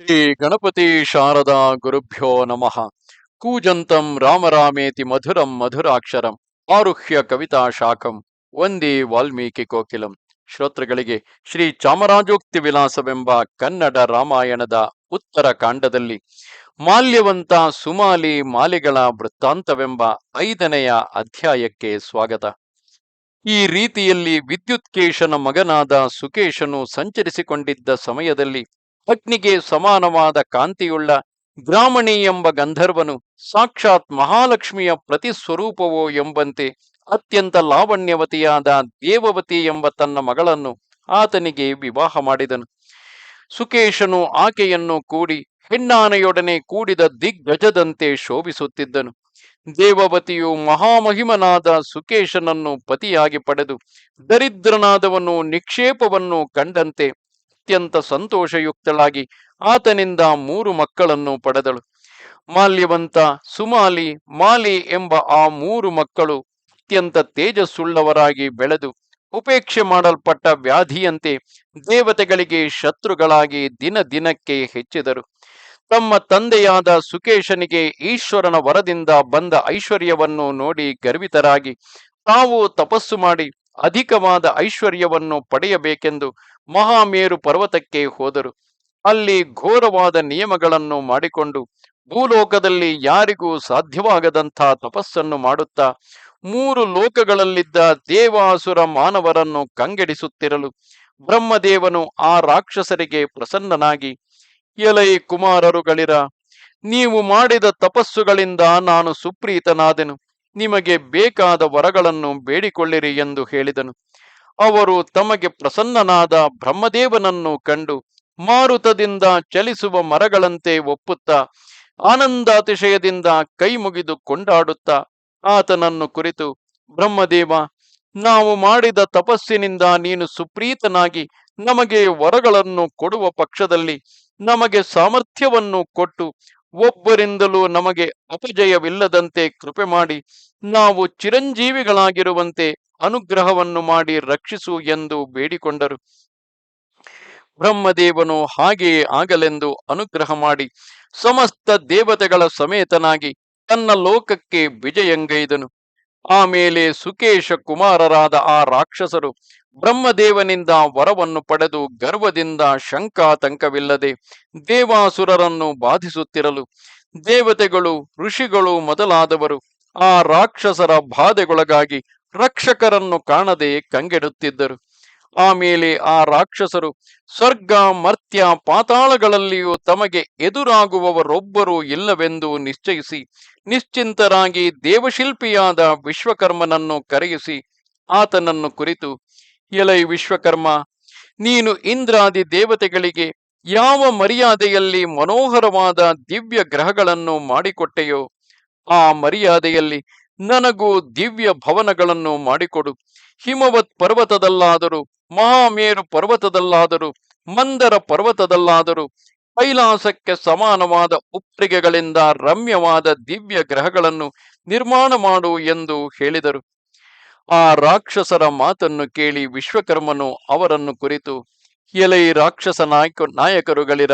ಶ್ರೀ ಗಣಪತಿ ಶಾರದಾ ಗುರುಭ್ಯೋ ನಮಃ. ಕೂಜಂತಂ ರಾಮರಾಮೇತಿ ಮಧುರಂ ಮಧುರಾಕ್ಷರಂ ಆರುಹ್ಯ ಕವಿತಾ ಶಾಖಂ ವಂದೇ ವಾಲ್ಮೀಕಿ ಕೋಕಿಲಂ. ಶ್ರೋತೃಗಳಿಗೆ ಶ್ರೀ ಚಾಮರಾಜೋಕ್ತಿ ವಿಲಾಸವೆಂಬ ಕನ್ನಡ ರಾಮಾಯಣದ ಉತ್ತರ ಕಾಂಡದಲ್ಲಿ ಮಾಲ್ಯವಂತ ಸುಮಾಲಿ ಮಾಲೆಗಳ ವೃತ್ತಾಂತವೆಂಬ ಐದನೆಯ ಅಧ್ಯಾಯಕ್ಕೆ ಸ್ವಾಗತ. ಈ ರೀತಿಯಲ್ಲಿ ವಿದ್ಯುತ್ಕೇಶನ ಮಗನಾದ ಸುಕೇಶನು ಸಂಚರಿಸಿಕೊಂಡಿದ್ದ ಸಮಯದಲ್ಲಿ ಅಗ್ನಿಗೆ ಸಮಾನವಾದ ಕಾಂತಿಯುಳ್ಳ ಬ್ರಾಹ್ಮಣಿ ಎಂಬ ಗಂಧರ್ವನು ಸಾಕ್ಷಾತ್ ಮಹಾಲಕ್ಷ್ಮಿಯ ಪ್ರತಿಸ್ವರೂಪವೋ ಎಂಬಂತೆ ಅತ್ಯಂತ ಲಾವಣ್ಯವತಿಯಾದ ದೇವವತಿ ಎಂಬ ತನ್ನ ಮಗಳನ್ನು ಆತನಿಗೆ ವಿವಾಹ ಮಾಡಿದನು. ಸುಕೇಶನು ಆಕೆಯನ್ನು ಕೂಡಿ ಹೆಣ್ಣಾನೆಯೊಡನೆ ಕೂಡಿದ ದಿಗ್ಗಜದಂತೆ ಶೋಭಿಸುತ್ತಿದ್ದನು. ದೇವವತಿಯು ಮಹಾಮಹಿಮನಾದ ಸುಕೇಶನನ್ನು ಪತಿಯಾಗಿ ಪಡೆದು ದರಿದ್ರನಾದವನು ನಿಕ್ಷೇಪವನ್ನು ಕಂಡಂತೆ ಅತ್ಯಂತ ಸಂತೋಷಯುಕ್ತಳಾಗಿ ಆತನಿಂದ ಮೂರು ಮಕ್ಕಳನ್ನು ಪಡೆದಳು. ಮಾಲ್ಯವಂತ ಸುಮಾಲಿ, ಮಾಲಿ ಎಂಬ ಆ ಮೂರು ಮಕ್ಕಳು ಅತ್ಯಂತ ತೇಜಸ್ಸುಳ್ಳವರಾಗಿ ಬೆಳೆದು ಉಪೇಕ್ಷೆ ಮಾಡಲ್ಪಟ್ಟ ವ್ಯಾಧಿಯಂತೆ ದೇವತೆಗಳಿಗೆ ಶತ್ರುಗಳಾಗಿ ದಿನ ದಿನಕ್ಕೆ ಹೆಚ್ಚಿದರು. ತಮ್ಮ ತಂದೆಯಾದ ಸುಕೇಶನಿಗೆ ಈಶ್ವರನ ವರದಿಂದ ಬಂದ ಐಶ್ವರ್ಯವನ್ನು ನೋಡಿ ಗರ್ವಿತರಾಗಿ ತಾವು ತಪಸ್ಸು ಮಾಡಿ ಅಧಿಕವಾದ ಐಶ್ವರ್ಯವನ್ನು ಪಡೆಯಬೇಕೆಂದು ಮಹಾಮೇರು ಪರ್ವತಕ್ಕೆ ಹೋದರು. ಅಲ್ಲಿ ಘೋರವಾದ ನಿಯಮಗಳನ್ನು ಮಾಡಿಕೊಂಡು ಭೂಲೋಕದಲ್ಲಿ ಯಾರಿಗೂ ಸಾಧ್ಯವಾಗದಂಥ ತಪಸ್ಸನ್ನು ಮಾಡುತ್ತಾ ಮೂರು ಲೋಕಗಳಲ್ಲಿದ್ದ ದೇವಾಸುರ ಮಾನವರನ್ನು ಕಂಗೆಡಿಸುತ್ತಿರಲು ಬ್ರಹ್ಮದೇವನು ಆ ರಾಕ್ಷಸರಿಗೆ ಪ್ರಸನ್ನನಾಗಿ, ಎಲೈ ಕುಮಾರರುಗಳಿರ, ನೀವು ಮಾಡಿದ ತಪಸ್ಸುಗಳಿಂದ ನಾನು ಸುಪ್ರೀತನಾದೆನು. ನಿಮಗೆ ಬೇಕಾದ ವರಗಳನ್ನು ಬೇಡಿಕೊಳ್ಳಿರಿ ಎಂದು ಹೇಳಿದನು. ಅವರು ತಮಗೆ ಪ್ರಸನ್ನನಾದ ಬ್ರಹ್ಮದೇವನನ್ನು ಕಂಡು ಮಾರುತದಿಂದ ಚಲಿಸುವ ಮರಗಳಂತೆ ಒಪ್ಪುತ್ತಾ ಆನಂದಾತಿಶಯದಿಂದ ಕೈ ಮುಗಿದು ಕೊಂಡಾಡುತ್ತಾ ಆತನನ್ನು ಕುರಿತು, ಬ್ರಹ್ಮದೇವ, ನಾವು ಮಾಡಿದ ತಪಸ್ಸಿನಿಂದ ನೀನು ಸುಪ್ರೀತನಾಗಿ ನಮಗೆ ವರಗಳನ್ನು ಕೊಡುವ ಪಕ್ಷದಲ್ಲಿ ನಮಗೆ ಸಾಮರ್ಥ್ಯವನ್ನು ಕೊಟ್ಟು ಒಬ್ಬರಿಂದಲೂ ನಮಗೆ ಅಪಜಯವಿಲ್ಲದಂತೆ ಕೃಪೆ ಮಾಡಿ ನಾವು ಚಿರಂಜೀವಿಗಳಾಗಿರುವಂತೆ ಅನುಗ್ರಹವನ್ನು ಮಾಡಿ ರಕ್ಷಿಸು ಎಂದು ಬೇಡಿಕೊಂಡರು. ಬ್ರಹ್ಮದೇವನು ಹಾಗೆಯೇ ಆಗಲೆಂದು ಅನುಗ್ರಹ ಮಾಡಿ ಸಮಸ್ತ ದೇವತೆಗಳ ಸಮೇತನಾಗಿ ತನ್ನ ಲೋಕಕ್ಕೆ ವಿಜಯಂಗೈದನು. ಆಮೇಲೆ ಸುಕೇಶ ಕುಮಾರರಾದ ಆ ರಾಕ್ಷಸರು ಬ್ರಹ್ಮದೇವನಿಂದ ವರವನ್ನು ಪಡೆದು ಗರ್ವದಿಂದ ಶಂಕಾತಂಕವಿಲ್ಲದೆ ದೇವಾಸುರರನ್ನು ಬಾಧಿಸುತ್ತಿರಲು ದೇವತೆಗಳು, ಋಷಿಗಳು ಮೊದಲಾದವರು ಆ ರಾಕ್ಷಸರ ಬಾಧೆಗೊಳಗಾಗಿ ರಕ್ಷಕರನ್ನು ಕಾಣದೆ ಕಂಗೆಡುತ್ತಿದ್ದರು. ಆಮೇಲೆ ಆ ರಾಕ್ಷಸರು ಸ್ವರ್ಗ, ಮರ್ತ್ಯ, ಪಾತಾಳಗಳಲ್ಲಿಯೂ ತಮಗೆ ಎದುರಾಗುವವರೊಬ್ಬರೂ ಇಲ್ಲವೆಂದು ನಿಶ್ಚಯಿಸಿ ನಿಶ್ಚಿಂತರಾಗಿ ದೇವಶಿಲ್ಪಿಯಾದ ವಿಶ್ವಕರ್ಮನನ್ನು ಕರೆಯಿಸಿ ಆತನನ್ನು ಕುರಿತು ಎಲೈ ವಿಶ್ವಕರ್ಮ, ನೀನು ಇಂದ್ರಾದಿ ದೇವತೆಗಳಿಗೆ ಯಾವ ಮರ್ಯಾದೆಯಲ್ಲಿ ಮನೋಹರವಾದ ದಿವ್ಯ ಗ್ರಹಗಳನ್ನು ಮಾಡಿಕೊಟ್ಟೆಯೋ, ಆ ಮರ್ಯಾದೆಯಲ್ಲಿ ನನಗೂ ದಿವ್ಯ ಭವನಗಳನ್ನು ಮಾಡಿಕೊಡು. ಹಿಮವತ್ ಪರ್ವತದಲ್ಲಾದರೂ, ಮಹಾಮೇರು ಪರ್ವತದಲ್ಲಾದರೂ, ಮಂದರ ಪರ್ವತದಲ್ಲಾದರೂ, ಕೈಲಾಸಕ್ಕೆ ಸಮಾನವಾದ ಉಪ್ರಿಗೆಗಳಿಂದ ರಮ್ಯವಾದ ದಿವ್ಯ ಗ್ರಹಗಳನ್ನು ನಿರ್ಮಾಣ ಮಾಡು ಎಂದು ಹೇಳಿದರು. ಆ ರಾಕ್ಷಸರ ಮಾತನ್ನು ಕೇಳಿ ವಿಶ್ವಕರ್ಮನು ಅವರನ್ನು ಕುರಿತು, ಎಲೈ ರಾಕ್ಷಸ ನಾಯಕ, ನಾಯಕರುಗಳಿರ,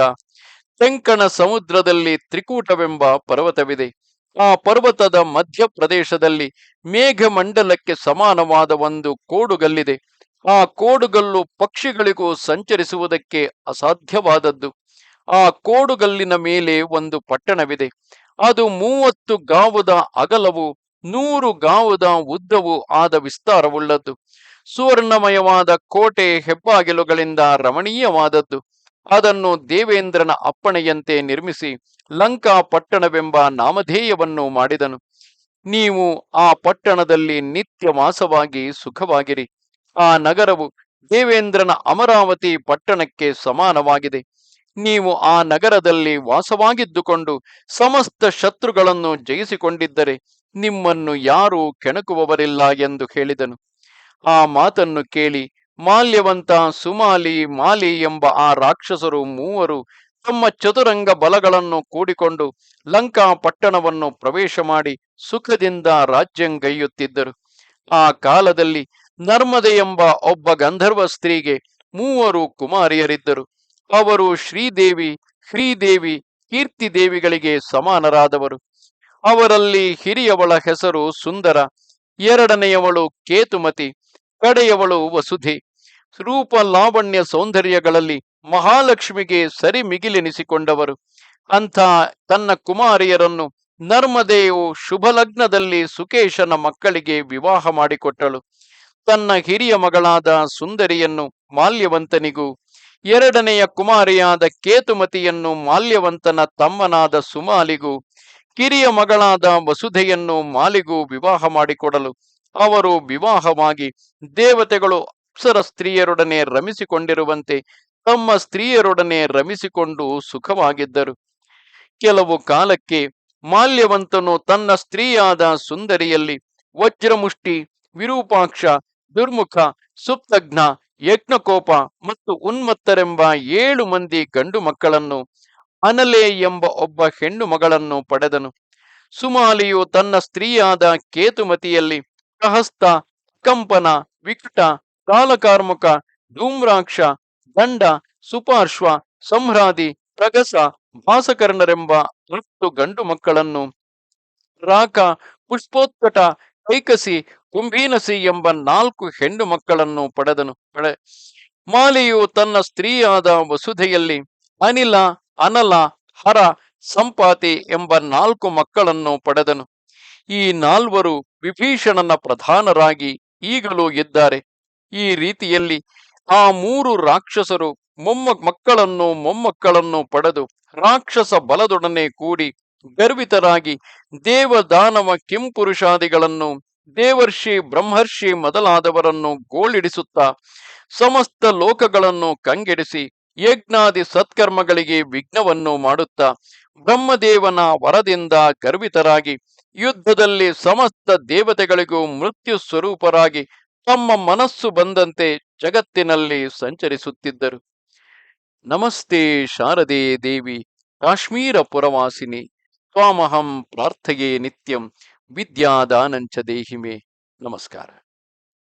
ತೆಂಕಣ ಸಮುದ್ರದಲ್ಲಿ ತ್ರಿಕೂಟವೆಂಬ ಪರ್ವತವಿದೆ. ಆ ಪರ್ವತದ ಮಧ್ಯ ಪ್ರದೇಶದಲ್ಲಿ ಮೇಘಮಂಡಲಕ್ಕೆ ಸಮಾನವಾದ ಒಂದು ಕೋಡುಗಲ್ಲಿದೆ. ಆ ಕೋಡುಗಲ್ಲು ಪಕ್ಷಿಗಳಿಗೂ ಸಂಚರಿಸುವುದಕ್ಕೆ ಅಸಾಧ್ಯವಾದದ್ದು. ಆ ಕೋಡುಗಲ್ಲಿನ ಮೇಲೆ ಒಂದು ಪಟ್ಟಣವಿದೆ. ಅದು ಮೂವತ್ತು ಗಾವುದ ಅಗಲವು ನೂರು ಗಾವುದ ಉದ್ದವು ಆದ ವಿಸ್ತಾರವುಳ್ಳದ್ದು. ಸುವರ್ಣಮಯವಾದ ಕೋಟೆ ಹೆಬ್ಬಾಗಿಲುಗಳಿಂದ ರಮಣೀಯವಾದದ್ದು. ಅದನ್ನು ದೇವೇಂದ್ರನ ಅಪ್ಪಣೆಯಂತೆ ನಿರ್ಮಿಸಿ ಲಂಕಾ ಪಟ್ಟಣವೆಂಬ ನಾಮಧೇಯವನ್ನು ಮಾಡಿದನು. ನೀವು ಆ ಪಟ್ಟಣದಲ್ಲಿ ನಿತ್ಯ ವಾಸವಾಗಿ ಸುಖವಾಗಿರಿ. ಆ ನಗರವು ದೇವೇಂದ್ರನ ಅಮರಾವತಿ ಪಟ್ಟಣಕ್ಕೆ ಸಮಾನವಾಗಿದೆ. ನೀವು ಆ ನಗರದಲ್ಲಿ ವಾಸವಾಗಿದ್ದುಕೊಂಡು ಸಮಸ್ತ ಶತ್ರುಗಳನ್ನು ಜಯಿಸಿಕೊಂಡಿದ್ದರೆ ನಿಮ್ಮನ್ನು ಯಾರೂ ಕೆಣಕುವವರಿಲ್ಲ ಎಂದು ಹೇಳಿದನು. ಆ ಮಾತನ್ನು ಕೇಳಿ, ಮಾಲ್ಯವಂತ ಸುಮಾಲಿ, ಮಾಲಿ ಎಂಬ ಆ ರಾಕ್ಷಸರು ಮೂವರು ತಮ್ಮ ಚತುರಂಗ ಬಲಗಳನ್ನು ಕೂಡಿಕೊಂಡು ಲಂಕಾ ಪಟ್ಟಣವನ್ನು ಪ್ರವೇಶ ಮಾಡಿ ಸುಖದಿಂದ ರಾಜ್ಯಂಗೈಯುತ್ತಿದ್ದರು ಆ ಕಾಲದಲ್ಲಿ ನರ್ಮದೆ ಎಂಬ ಒಬ್ಬ ಗಂಧರ್ವ ಸ್ತ್ರೀಗೆ ಮೂವರು ಕುಮಾರಿಯರಿದ್ದರು. ಅವರು ಶ್ರೀದೇವಿ ಶ್ರೀದೇವಿ ಕೀರ್ತಿ ದೇವಿಗಳಿಗೆ ಸಮಾನರಾದವರು. ಅವರಲ್ಲಿ ಹಿರಿಯವಳ ಹೆಸರು ಸುಂದರ, ಎರಡನೆಯವಳು ಕೇತುಮತಿ, ಕಡೆಯವಳು ವಸುಧಿ. ರೂಪ ಲಾವಣ್ಯ ಸೌಂದರ್ಯಗಳಲ್ಲಿ ಮಹಾಲಕ್ಷ್ಮಿಗೆ ಸರಿ ಮಿಗಿಲೆನಿಸಿಕೊಂಡವರು. ಅಂಥ ತನ್ನ ಕುಮಾರಿಯರನ್ನು ನರ್ಮದೆಯು ಶುಭಲಗ್ನದಲ್ಲಿ ಸುಕೇಶನ ಮಕ್ಕಳಿಗೆ ವಿವಾಹ ಮಾಡಿಕೊಟ್ಟಳು. ತನ್ನ ಹಿರಿಯ ಮಗಳಾದ ಸುಂದರಿಯನ್ನು ಮಾಲ್ಯವಂತನಿಗೂ, ಎರಡನೆಯ ಕುಮಾರಿಯಾದ ಕೇತುಮತಿಯನ್ನು ಮಾಲ್ಯವಂತನ ತಮ್ಮನಾದ ಸುಮಾಲಿಗೂ ಕಿರಿಯ ಮಗಳಾದ ವಸುಧೆಯನ್ನು ಮಾಲಿಗೂ ವಿವಾಹ ಮಾಡಿಕೊಡಲು ಅವರು ವಿವಾಹವಾಗಿ ದೇವತೆಗಳು ಅಪ್ಸರ ಸ್ತ್ರೀಯರೊಡನೆ ರಮಿಸಿಕೊಂಡಿರುವಂತೆ ತಮ್ಮ ಸ್ತ್ರೀಯರೊಡನೆ ರಮಿಸಿಕೊಂಡು ಸುಖವಾಗಿದ್ದರು. ಕೆಲವು ಕಾಲಕ್ಕೆ ಮಾಲ್ಯವಂತನು ತನ್ನ ಸ್ತ್ರೀಯಾದ ಸುಂದರಿಯಲ್ಲಿ ವಜ್ರಮುಷ್ಟಿ, ವಿರೂಪಾಕ್ಷ, ದುರ್ಮುಖ, ಸುಪ್ತಜ್ಞ, ಯಜ್ಞಕೋಪ ಮತ್ತು ಉನ್ಮತ್ತರೆಂಬ ಏಳು ಮಂದಿ ಗಂಡು ಮಕ್ಕಳನ್ನು ಅನಲೆ ಎಂಬ ಒಬ್ಬ ಹೆಣ್ಣು ಮಗಳನ್ನು ಪಡೆದನು. ಸುಮಾಲಿಯು ತನ್ನ ಸ್ತ್ರೀಯಾದ ಕೇತುಮತಿಯಲ್ಲಿ ಪ್ರಹಸ್ತ ಕಂಪನ, ವಿಕಟ, ಕಾಲಕಾರ್ಮುಕ, ಧೂಮ್ರಾಕ್ಷ, ದಂಡ, ಸುಪಾರ್ಶ್ವ, ಸಂಹ್ರಾದಿ ಪ್ರಗಸ ಭಾಸಕರ್ಣರೆಂಬ ಹತ್ತು ಗಂಡು ಮಕ್ಕಳನ್ನು ರಾಕ, ಪುಷ್ಪೋತ್ಕಟ, ಕೈಕಸಿ, ಕುಂಭೀನಸಿ ಎಂಬ ನಾಲ್ಕು ಹೆಣ್ಣು ಮಕ್ಕಳನ್ನು ಪಡೆದನು. ಪಡೆ ಮಾಲಿಯು ತನ್ನ ಸ್ತ್ರೀಯಾದ ವಸುಧೆಯಲ್ಲಿ ಅನಿಲ ಅನಲ, ಹರ, ಸಂಪಾತಿ ಎಂಬ ನಾಲ್ಕು ಮಕ್ಕಳನ್ನು ಪಡೆದನು. ಈ ನಾಲ್ವರು ವಿಭೀಷಣನ ಪ್ರಧಾನರಾಗಿ ಈಗಲೂ ಇದ್ದಾರೆ. ಈ ರೀತಿಯಲ್ಲಿ ಆ ಮೂರು ರಾಕ್ಷಸರು ಮೊಮ್ಮ ಮಕ್ಕಳನ್ನು ಮೊಮ್ಮಕ್ಕಳನ್ನು ಪಡೆದು ರಾಕ್ಷಸ ಬಲದೊಡನೆ ಕೂಡಿ ಗರ್ವಿತರಾಗಿ ದೇವದಾನವ ಕೆಂಪುರುಷಾದಿಗಳನ್ನು, ದೇವರ್ಷಿ ಬ್ರಹ್ಮರ್ಷಿ ಮೊದಲಾದವರನ್ನು ಗೋಳಿಡಿಸುತ್ತಾ ಸಮಸ್ತ ಲೋಕಗಳನ್ನು ಕಂಗೆಡಿಸಿ ಯಜ್ಞಾದಿ ಸತ್ಕರ್ಮಗಳಿಗೆ ವಿಘ್ನವನ್ನು ಮಾಡುತ್ತಾ ಬ್ರಹ್ಮದೇವನ ವರದಿಂದ ಗರ್ವಿತರಾಗಿ ಯುದ್ಧದಲ್ಲಿ ಸಮಸ್ತ ದೇವತೆಗಳಿಗೂ ಮೃತ್ಯು ಸ್ವರೂಪರಾಗಿ ತಮ್ಮ ಮನಸ್ಸು ಬಂದಂತೆ ಜಗತ್ತಿನಲ್ಲಿ ಸಂಚರಿಸುತ್ತಿದ್ದರು. ನಮಸ್ತೆ ಶಾರದೆ ದೇವಿ, ಕಾಶ್ಮೀರ ಪುರವಾಸಿನಿ, ತ್ವಾಮಹಂ ಪ್ರಾರ್ಥೆಯೇ ನಿತ್ಯಂ, ವಿದ್ಯಾದಾನಂಚ ದೇಹಿಮೆ. ನಮಸ್ಕಾರ.